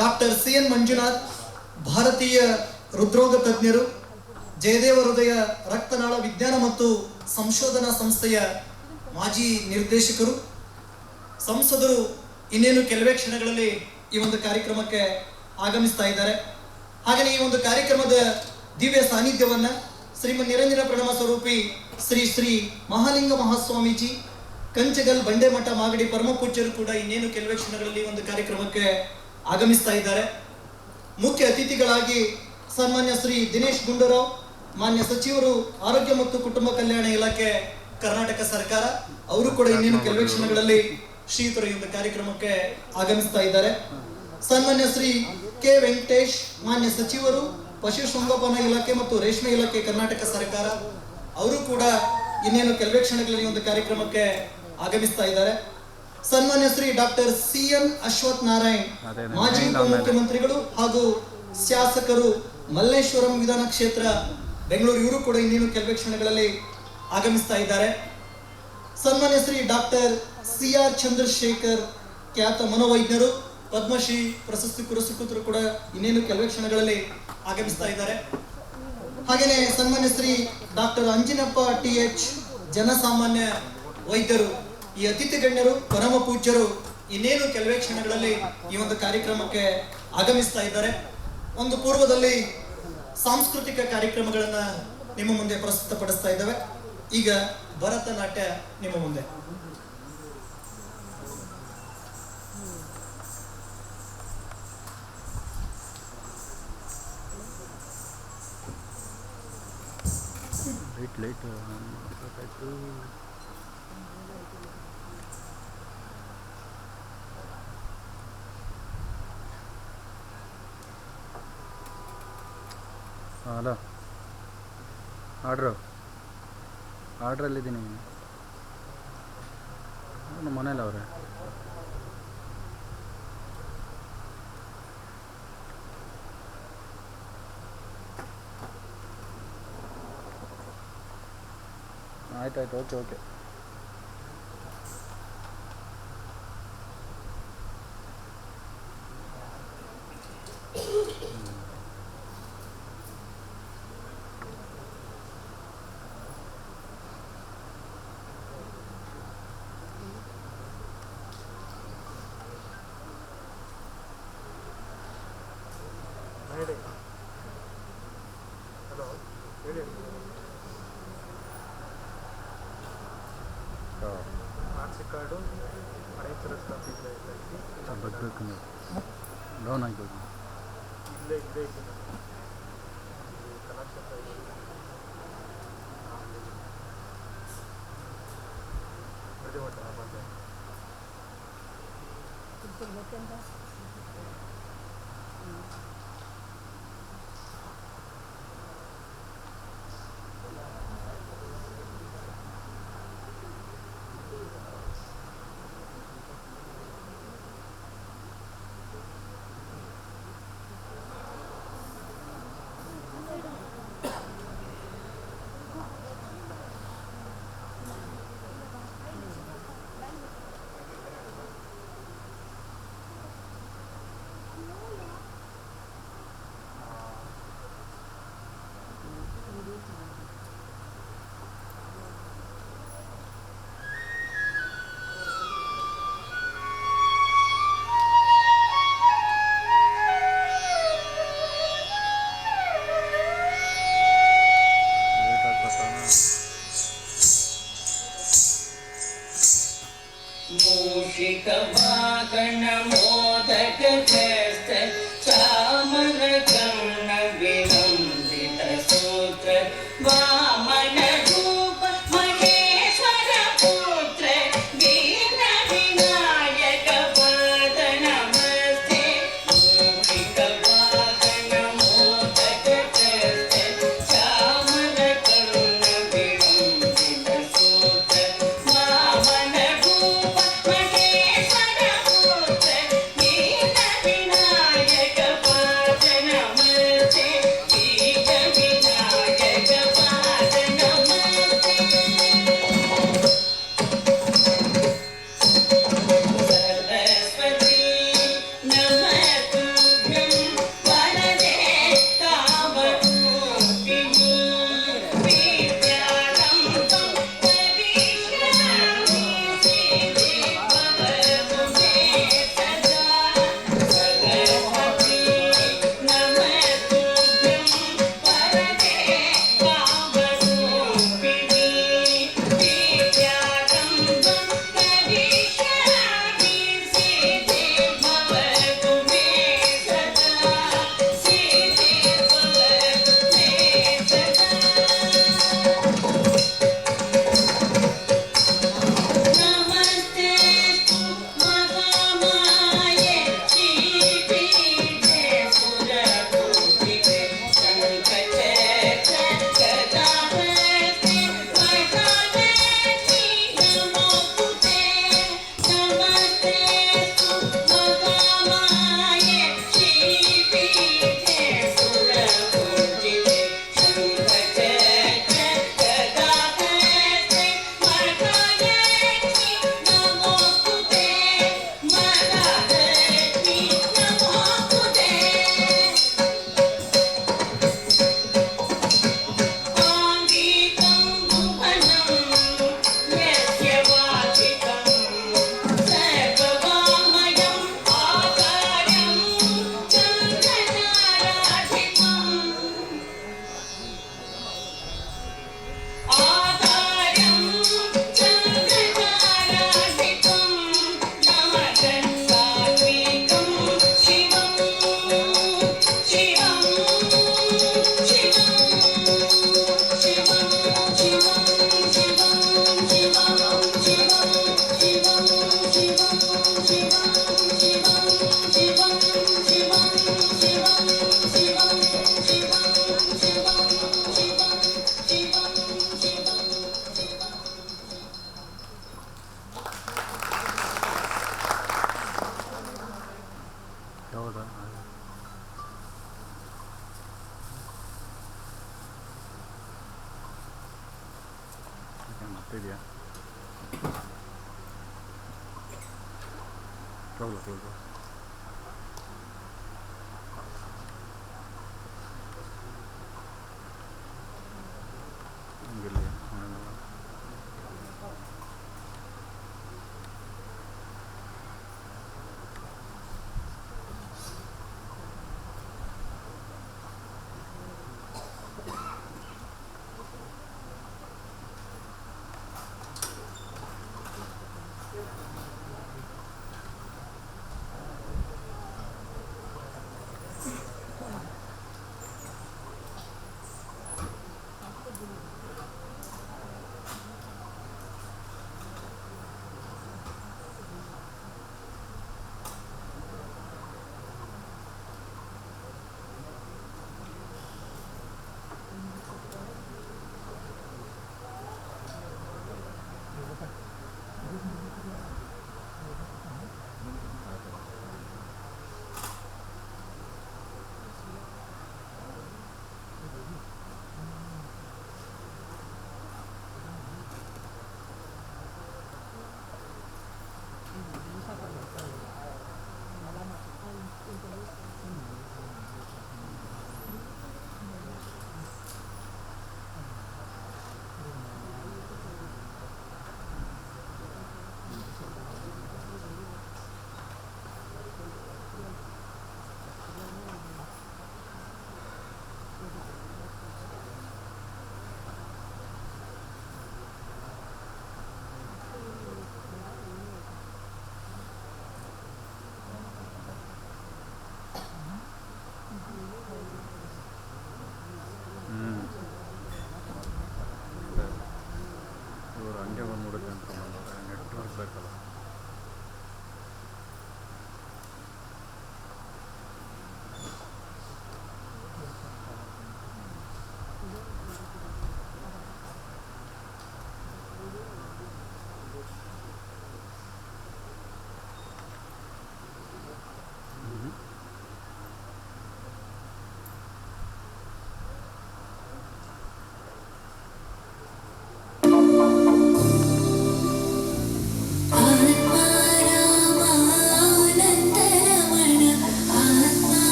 Doctor C N Manjunath, ಭಾರತೀಯ ಹೃದ್ರೋಗ ತಜ್ಞರು, ಜಯದೇವ ಹೃದಯ ರಕ್ತನಾಳ ವಿಜ್ಞಾನ ಮತ್ತು ಸಂಶೋಧನಾ ಸಂಸ್ಥೆಯ ಮಾಜಿ ನಿರ್ದೇಶಕರು, ಸಂಸದರು ಇನ್ನೇನು ಕೆಲವೇ ಕ್ಷಣಗಳಲ್ಲಿ ಈ ಒಂದು ಕಾರ್ಯಕ್ರಮಕ್ಕೆ ಆಗಮಿಸ್ತಾ ಇದ್ದಾರೆ. ಹಾಗೆಯೇ ಈ ಒಂದು ಕಾರ್ಯಕ್ರಮದ ದಿವ್ಯ ಸಾನ್ನಿಧ್ಯವನ್ನು ಶ್ರೀಮನ್ ನಿರಂಜನ ಪ್ರಣಮ ಸ್ವರೂಪಿ ಶ್ರೀ ಶ್ರೀ ಮಹಾಲಿಂಗ ಮಹಾಸ್ವಾಮೀಜಿ, ಕಂಚಗಲ್ ಬಂಡೆಮಠ ಮಾಗಡಿ ಪರಮಪೂಜ್ಯರು ಕೂಡ ಇನ್ನೇನು ಕೆಲವೇ ಕ್ಷಣಗಳಲ್ಲಿ ಒಂದು ಕಾರ್ಯಕ್ರಮಕ್ಕೆ ಆಗಮಿಸ್ತಾ ಇದ್ದಾರೆ. ಮುಖ್ಯ ಅತಿಥಿಗಳಾಗಿ ಸನ್ಮಾನ್ಯ ಶ್ರೀ ದಿನೇಶ್ ಗುಂಡೂರಾವ್ ಮಾನ್ಯ ಸಚಿವರು ಆರೋಗ್ಯ ಮತ್ತು ಕುಟುಂಬ ಕಲ್ಯಾಣ ಇಲಾಖೆ ಕರ್ನಾಟಕ ಸರ್ಕಾರ ಅವರು ಕೂಡ ಇನ್ನೇನು ಕೆಲವೇ ಕ್ಷಣಗಳಲ್ಲಿ ಶ್ರೀಯುತರು ಈ ಕಾರ್ಯಕ್ರಮಕ್ಕೆ ಆಗಮಿಸ್ತಾ ಇದ್ದಾರೆ. ಸನ್ಮಾನ್ಯ ಶ್ರೀ ಕೆ ವೆಂಕಟೇಶ್ ಮಾನ್ಯ ಸಚಿವರು ಪಶುಸಂಗೋಪನಾ ಇಲಾಖೆ ಮತ್ತು ರೇಷ್ಮೆ ಇಲಾಖೆ ಕರ್ನಾಟಕ ಸರ್ಕಾರ ಅವರು ಕೂಡ ಇನ್ನೇನು ಕೆಲವೇ ಕ್ಷಣಗಳಲ್ಲಿ ಒಂದು ಕಾರ್ಯಕ್ರಮಕ್ಕೆ ಆಗಮಿಸ್ತಾ ಇದ್ದಾರೆ. ಸನ್ಮಾನ್ಯ Shri doctor C M Ashwath Narayan ಮಾಜಿ ಉಪಮುಖ್ಯಮಂತ್ರಿಗಳು ಹಾಗೂ ಶಾಸಕರು ಮಲ್ಲೇಶ್ವರಂ ವಿಧಾನ ಕ್ಷೇತ್ರ ಬೆಂಗಳೂರು ಇವರು ಕೂಡ ಇನ್ನೇನು ಕೆಲವೇ ಕ್ಷಣಗಳಲ್ಲಿ ಆಗಮಿಸ್ತಾ ಇದ್ದಾರೆ. ಸನ್ಮಾನ್ಯ Shri doctor C R Chandrashekhar ಖ್ಯಾತ ಮನೋವೈದ್ಯರು ಪದ್ಮಶ್ರೀ ಪ್ರಶಸ್ತಿ ಪುರಸ್ಕೃತರು ಕೂಡ ಇನ್ನೇನು ಕೆಲವೇ ಕ್ಷಣಗಳಲ್ಲಿ ಆಗಮಿಸ್ತಾ ಇದ್ದಾರೆ. ಹಾಗೆಯೇ ಸನ್ಮಾನ್ಯ Shri doctor Anjinappa T H ಜನಸಾಮಾನ್ಯ ವೈದ್ಯರು ಈ ಅತಿಥಿ ಗಣ್ಯರು, ಪರಮ ಪೂಜ್ಯರು ಇನ್ನೇನು ಕೆಲವೇ ಕ್ಷಣಗಳಲ್ಲಿ ಈ ಒಂದು ಕಾರ್ಯಕ್ರಮಕ್ಕೆ ಆಗಮಿಸ್ತಾ ಇದ್ದಾರೆ. ಒಂದು ಪೂರ್ವದಲ್ಲಿ ಸಾಂಸ್ಕೃತಿಕ ಕಾರ್ಯಕ್ರಮಗಳನ್ನ ನಿಮ್ಮ ಮುಂದೆ ಪ್ರಸ್ತುತಪಡಿಸ್ತಾ ಇದ್ದಾವೆ. ಈಗ ಭರತನಾಟ್ಯ ನಿಮ್ಮ ಮುಂದೆ. ಲೈಟ್ ಲೈಟ್ ಹಲೋ ಆರ್ಡ್ರು ಆರ್ಡ್ರಲ್ಲಿದ್ದೀನಿ ನಮ್ಮ ಮನೇಲಿ ಅವ್ರೆ. ಆಯ್ತು ಆಯ್ತು ಓಕೆ ಓಕೆ ಆರ್ಸಿ ಕಾರ್ಡು ರೈತರ ಸ್ಥಾಪಿತ ಲೋನ್ ಆಗ್ಬೋದು. ಇಲ್ಲೇ ಇಲ್ಲೇ ಇದ್ದೀನಿ. ಕಲಾಕ್ಷೇತ್ರ ಇದೆ. ಪ್ರತಿಭಟ ಬಂದೆ वामन 好的，哎呀，这边，走走走走。vai falar.